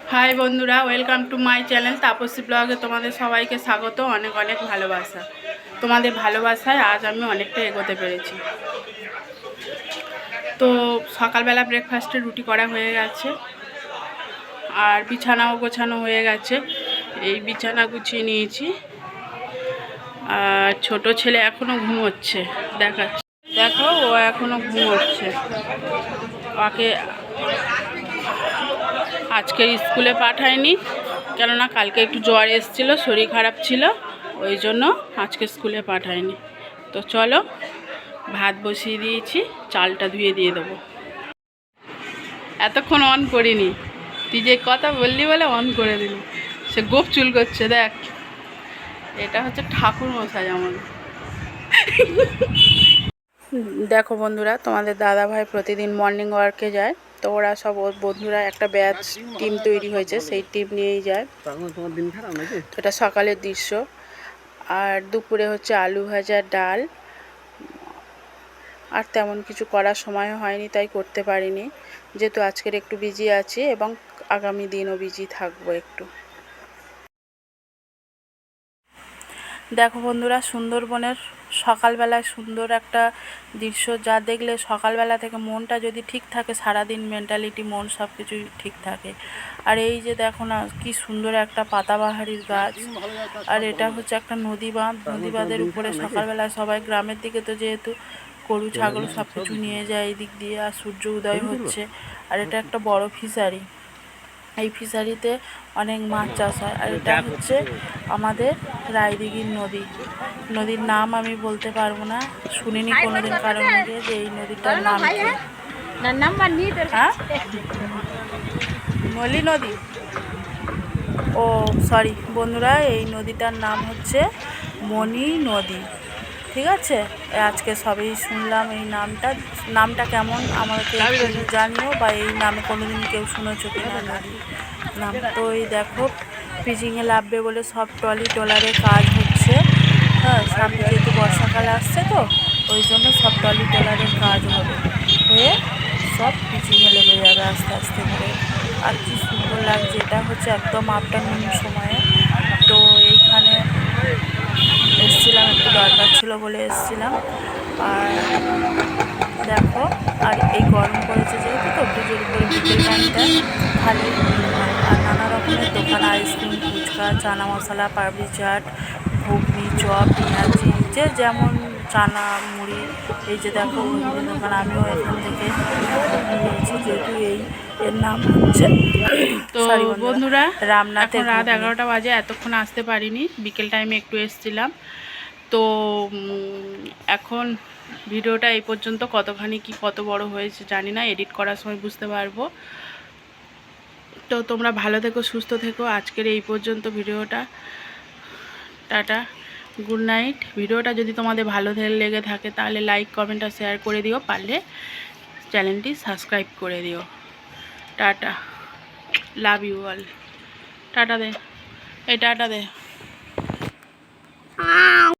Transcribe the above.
High বন্ধুরা welcome to my channel Tapasi ব্লগে তোমাদের সবাইকে স্বাগত, অনেক অনেক ভালোবাসা। তোমাদের ভালোবাসায় আজ আমি অনেকটা এগোতে পেরেছি। তো সকালবেলা ব্রেকফাস্টে রুটি করা হয়ে গেছে, আর বিছানাও গোছানো হয়ে গেছে, এই বিছানা গুছিয়ে নিয়েছি। আর ছোট ছেলে এখনও ঘুমোচ্ছে, দেখাচ্ছে। দেখো, ও এখনও ঘুমোচ্ছে। ওকে আজকে স্কুলে পাঠায়নি, কেননা কালকে একটু জ্বর এসেছিল, শরীর খারাপ ছিল, ওই জন্য আজকে স্কুলে পাঠায়নি। তো চলো, ভাত বসিয়ে দিয়েছি, চালটা ধুয়ে দিয়ে দেবো। এতক্ষণ অন করিনি, তুই যে কথা বললি বলে অন করে দিলি। সে গোপ চুল করছে, দেখ। এটা হচ্ছে ঠাকুর মশাই আমাদের দেখো বন্ধুরা, তোমাদের দাদা ভাই প্রতিদিন মর্নিং ওয়ার্কে যায়, তো ওরা সব ওর বন্ধুরা একটা ব্যাচ টিম তৈরি হয়েছে, সেই টিম নিয়েই যায়। এটা সকালের দৃশ্য। আর দুপুরে হচ্ছে আলু ভাজা ডাল। আর তেমন কিছু করার সময় হয়নি, তাই করতে পারিনি। যেহেতু আজকের একটু বিজি আছি এবং আগামী দিনও বিজি থাকব একটু। দেখো বন্ধুরা, সুন্দরবনের সকালবেলায় সুন্দর একটা দৃশ্য যা দেখলে সকালবেলা থেকে মনটা যদি ঠিক থাকে, সারাদিন মেন্টালিটি মন সব কিছুই ঠিক থাকে। আর এই যে দেখো না, কি সুন্দর একটা পাতাবাহারির গাছ। আর এটা হচ্ছে একটা নদী বাঁধ। নদী বাঁধের উপরে সকালবেলায় সবাই গ্রামের দিকে তো যেহেতু গরু, ছাগল সব কিছু নিয়ে যায় এই দিক দিয়ে, আর সূর্য উদয় হচ্ছে। আর এটা একটা বড় ফিশারি এই ফিশারিতে অনেক মাছ চাষ হয়। আর এটা হচ্ছে আমাদের রায়দিঘির নদী। নদীর নাম আমি বলতে পারব না শুনিনি কোনোদিন কারণ যে এই নদীটার নাম হ্যাঁ? নলি নদী। ও সরি বন্ধুরা এই নদীটার নাম হচ্ছে মণি নদী। ঠিক আছে? আজকে সবই শুনলাম এই নামটা। নামটা কেমন? আমাকে জানিও বা এই নামে কোনোদিন কেউ শুনেছো কি না নাম তো এই দেখো পিচিংয়ে লাভবে বলে সব ট্রলি ট্রলারের কাজ হচ্ছে। হ্যাঁ সামনে যেহেতু বর্ষাকাল আসছে তো ওই জন্য সব ট্রলি ট্রলারের কাজ হবে। হয়ে সব পিচিংয়ে লেগে যাবে আস্তে আস্তে করে। আর কি সুন্দর লাগছে এটা হচ্ছে একদম আফটারনুন সময়ে তো এইখানে এসছিলাম একটু দরকার ছিল বলে এসেছিলাম। আর দেখো আর এই গরম পড়েছে যেহেতু তো ব্রিজের উপরে বিকেল টাইমটা খালি আর নানা রকমের দোকান ice cream phuchka chana masala papdi chaat ghugni chop পেঁয়াজি যে যেমন চানা মুড়ি এই যে দেখো দোকান আমিও এখান থেকে নিয়েছি যেহেতু এই এর নাম হচ্ছে তো বন্ধুরা রামনাথের রাত এগারোটা বাজে এতক্ষণ আসতে পারিনি বিকেল টাইমে একটু এসছিলাম। তো এখন ভিডিওটা এই পর্যন্ত কতখানি কি কত বড় হয়েছে জানি না, এডিট করার সময় বুঝতে পারব। তো তোমরা ভালো থেকো, সুস্থ থেকো, আজকের এই পর্যন্ত ভিডিওটা। Tata, good night. ভিডিওটা যদি তোমাদের ভালো লেগে থাকে তাহলে লাইক, কমেন্ট আর শেয়ার করে দিও, পারলে চ্যানেলটি সাবস্ক্রাইব করে দিও। Tata, love you all. Tata দে, এই টাটা দে।